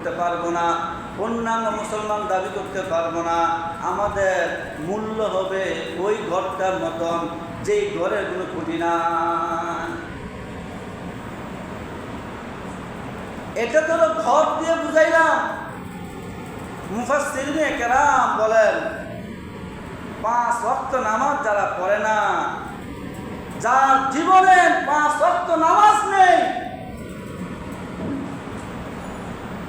করতে পারব না, অন্যান্য মুসলমান দাবি করতে পারব না, আমাদের মূল্য হবে ওই ঘরটার মতন, যেই ঘরের কোনো খুঁটি না। এটা তো ঘর দিয়ে বুঝাইলাম। মুফাসসিরিনে কেরাম বলেন, পাঁচ ওয়াক্ত নামাজ যারা পড়ে না, যার জীবনে পাঁচ ওয়াক্ত নামাজ নেই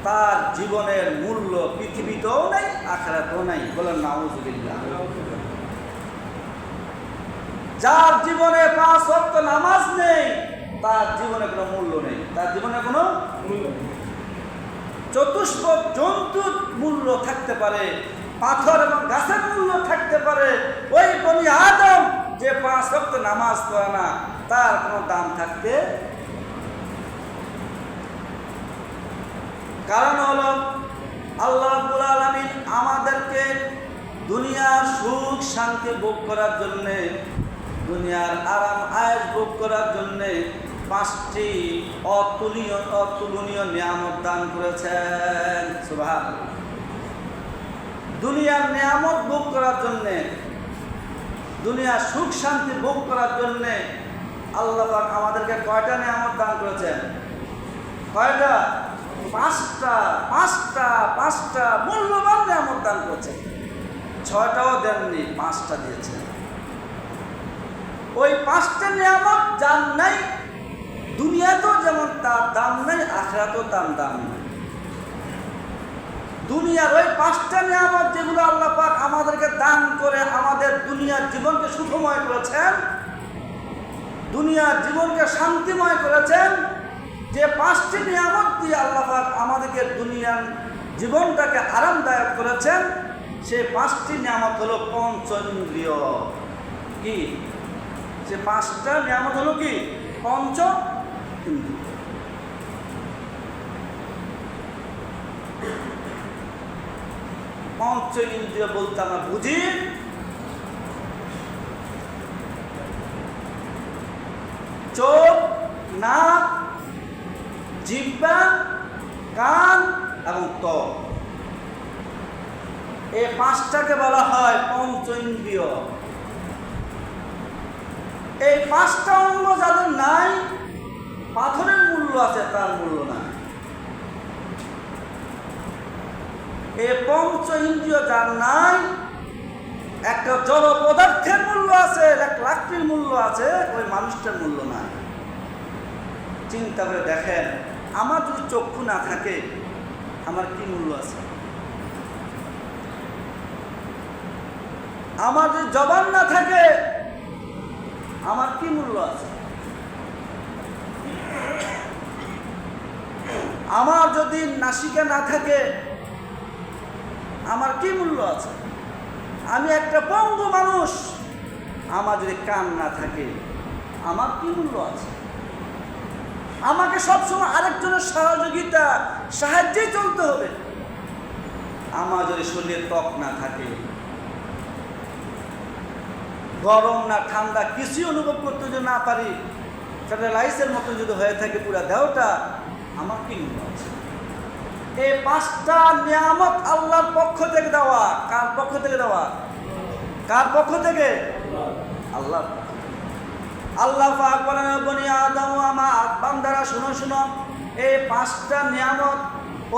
তার জীবনের মূল্য পৃথিবীতেও নাই, আখেরাতেও নাই। বলেন, নাউজুবিল্লাহ। যার জীবনে পাঁচ ওয়াক্ত নামাজ নেই, তার জীবনে কোনো মূল্য নেই। তার জীবনে কোনো মূল্য নেই। চতুষ্প জন্তুর মূল্য থাকতে পারে, পাথর এবং গাছের মূল্য থাকতে পারে। ওই বনি আদম যে পাঁচ ওয়াক্ত নামাজ পড়ে না, তার কোনো দাম থাকতে কারণ হলো, আল্লাহ আলামিন আমাদেরকে দুনিয়ার সুখ শান্তি ভোগ করার জন্যে, দুনিয়ার আরাম আয়েস ভোগ করার জন্যে পাঁচটি অতুলনীয় অতুলনীয় নিয়ামত দান করেছেন। সুভাষ দুনিয়ার নিয়ামত ভোগ করার জন্যে, দুনিয়ার সুখ শান্তি ভোগ করার জন্যে আল্লাহ আমাদেরকে কয়টা নিয়ামত দান করেছেন? কয়টা? পাঁচটা পাঁচটা পাঁচটা মূল্যবান নিয়ামত দান করছে। ছয়টাও দেননি, পাঁচটা দিয়েছে। ওই পাঁচটা নিয়ামত যার নাই, দুনিয়াতেও যেমন তার দাম নেই, আখরাতেও তার দাম নেই। দুনিয়ার ওই পাঁচটা নিয়ামত যেগুলো আল্লাহ পাক আমাদেরকে দান করে আমাদের দুনিয়ার জীবনকে সুখময় করেছেন, দুনিয়ার জীবনকে শান্তিময় করেছেন যে পাঁচটি নিয়ামত দিয়ে আল্লাহাক আমাদেরকে দুনিয়ার জীবনটাকে আরামদায়ক করেছেন সে পাঁচটি নিয়ামত হলো পঞ্চেন্দ্রিয় কি? সে পাঁচটা নিয়ামত হলো কি? পঞ্চ পঞ্চ ইন্দ্রিয় বলতে আমরা বুঝি চোখ, নাক জিহ্বা কান এবং ত্বক। এই পাঁচটাকে বলা হয় পঞ্চ এই পাঁচটা অঙ্গ যাদের নাই, পাথরের মূল্য আছে, তার মূল্য নাই। এই পঞ্চ ইন্দ্রিয় যার নাই, একটা জল পদার্থের মূল্য আছে এক লাকড়ির মূল্য আছে, ওই মানুষটার মূল্য নাই। চিন্তা করে দেখেন আমার যদি চক্ষু না থাকে, আমার কি মূল্য আছে? আমার যদি জবান না থাকে, আমার কি মূল্য আছে? আমার যদি নাসিকা না থাকে, আমার কি মূল্য আছে? আমি একটা পঙ্গু মানুষ, আমার যদি কান না থাকে, আমার কি মূল্য আছে? আমাকে সবসময় আরেকজনের সহযোগিতা সাহায্যে চলতে হবে। আমার যদি শরীরে ত্বক না থাকে, গরম না ঠান্ডা কিছুই অনুভব করতে যদি না পারি সেটা লাইসের মতো যদি হয়ে থাকে পুরা দেহটা, আমার কি আছে? এই পাঁচটা নিয়ামত আল্লাহর পক্ষ থেকে দেওয়া, কার পক্ষ থেকে দেওয়া? কার পক্ষ থেকে? আল্লাহ। আল্লাহ আদম বান্দারা শুনো শুনো, এই পাঁচটা নিয়ামত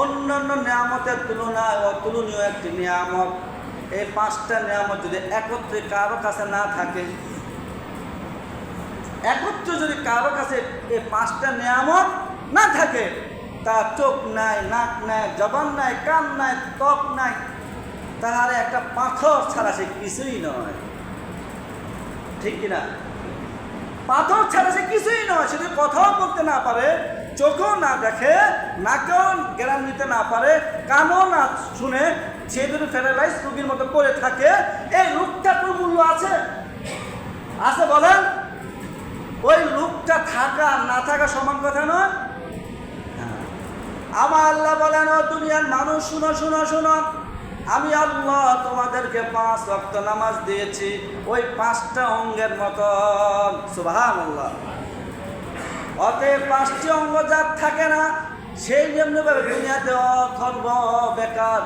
অন্যান্য নিয়ামতের তুলনায় অতুলনীয় একটি নিয়ামত। এই পাঁচটা নিয়ামত যদি একত্রে কারও কাছে না থাকে, একত্রে যদি কারও কাছে এই পাঁচটা নিয়ামত না থাকে, তার চোখ নাই, নাক নাই, জবান নাই, কান নাই, ত্বক নাই তাহার একটা পাথর ছাড়া সে কিছুই নয়। ঠিক কিনা? পাথর ছাড়া সে কিছুই নয় সে যদি কথাও বলতে না পারে, চোখও না দেখে, নাকেও জ্ঞান নিতে না পারে, কানও না শুনে সে যদি প্যারালাইজ রোগীর মতো করে থাকে, এই কোনো মূল্য আছে? আছে বলেন, ওই লোকটা থাকা না থাকা সমান কথা নয়? হ্যাঁ। আমার আল্লাহ বলেন, ও দুনিয়ার মানুষ, শুনো শুনো শুনো। আমি আল্লাহ তোমাদেরকে পাঁচ রক্ত নামাজ দিয়েছি, ওই পাঁচটা অঙ্গের মতন সুবাহান আল্লাহ অতএব পাঁচটি অঙ্গ যার থাকে না, সেই যেমনিভাবে দুনিয়াতে অথর্ব, বেকার,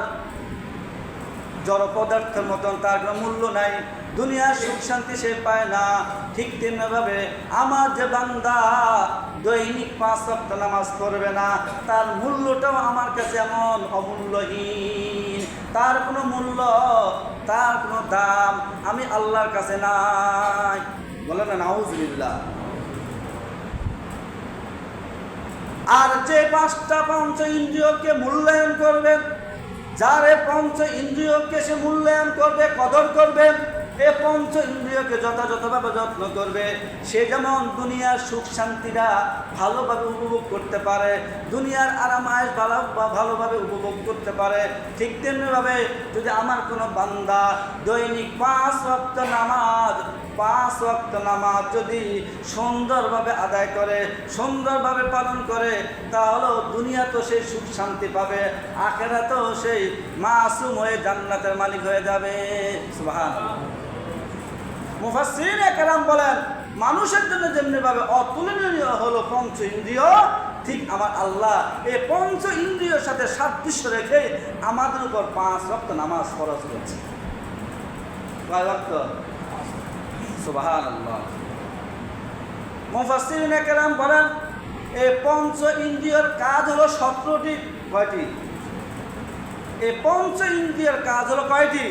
জড় পদার্থের মতন তার কোনো মূল্য নাই, দুনিয়ার সুখ শান্তি সে পায় না, ঠিক তেমনিভাবে আমার যে বান্দা দৈনিক পাঁচ সপ্তাহ নামাজ পড়বে না, তার মূল্যটাও আমার কাছে এমন অমূল্যহীন। তার কোনো মূল্য, তার কোনো দাম আমি আল্লাহর কাছে নাই। বলে না, নাউজুবিল্লাহ। আর যে পাঁচটা পঞ্চ ইন্দ্রিয়কে মূল্যায়ন করবেন, যার এ পঞ্চ ইন্দ্রিয়কে সে মূল্যায়ন করবে, কদর করবে এ পঞ্চ ইন্দ্রিয়কে যথাযথভাবে যত্ন করবে। সে যেমন দুনিয়ার সুখ শান্তিটা ভালোভাবে উপভোগ করতে পারে, দুনিয়ার আরাম আয়েস ভালো, ভালোভাবে উপভোগ করতে পারে, ঠিক তেমনিভাবে যদি আমার কোনো বান্দা দৈনিক পাঁচ ওয়াক্ত নামাজ, পাঁচ ওয়াক্ত নামাজ যদি সুন্দরভাবে আদায় করে, সুন্দরভাবে পালন করে, তাহলেও দুনিয়া তো সেই সুখ শান্তি পাবে আখেরা তো সেই মাসুম হয়ে জান্নাতের মালিক হয়ে যাবে। সুবহানাল্লাহ। মুফাসসির একরাম বলেন, মানুষের জন্য যেমনিভাবে অতুলনীয় হলো পঞ্চ ইন্দ্রিয়, ঠিক আমার আল্লাহ এই পঞ্চ ইন্দ্রিয়র সাথে সাদৃশ্য রেখে আমাদের উপর পাঁচ রক্ত নামাজ ফরজ করছে। কয় রক্ত? সুবাহান আল্লাহ মুফাসসিরিন একরাম বলেন, এই পঞ্চ ইন্দ্রিয়র কাজ হলো সতেরোটি, কয়টি? এই পঞ্চ ইন্দ্রিয়র কাজ হলো কয়টি?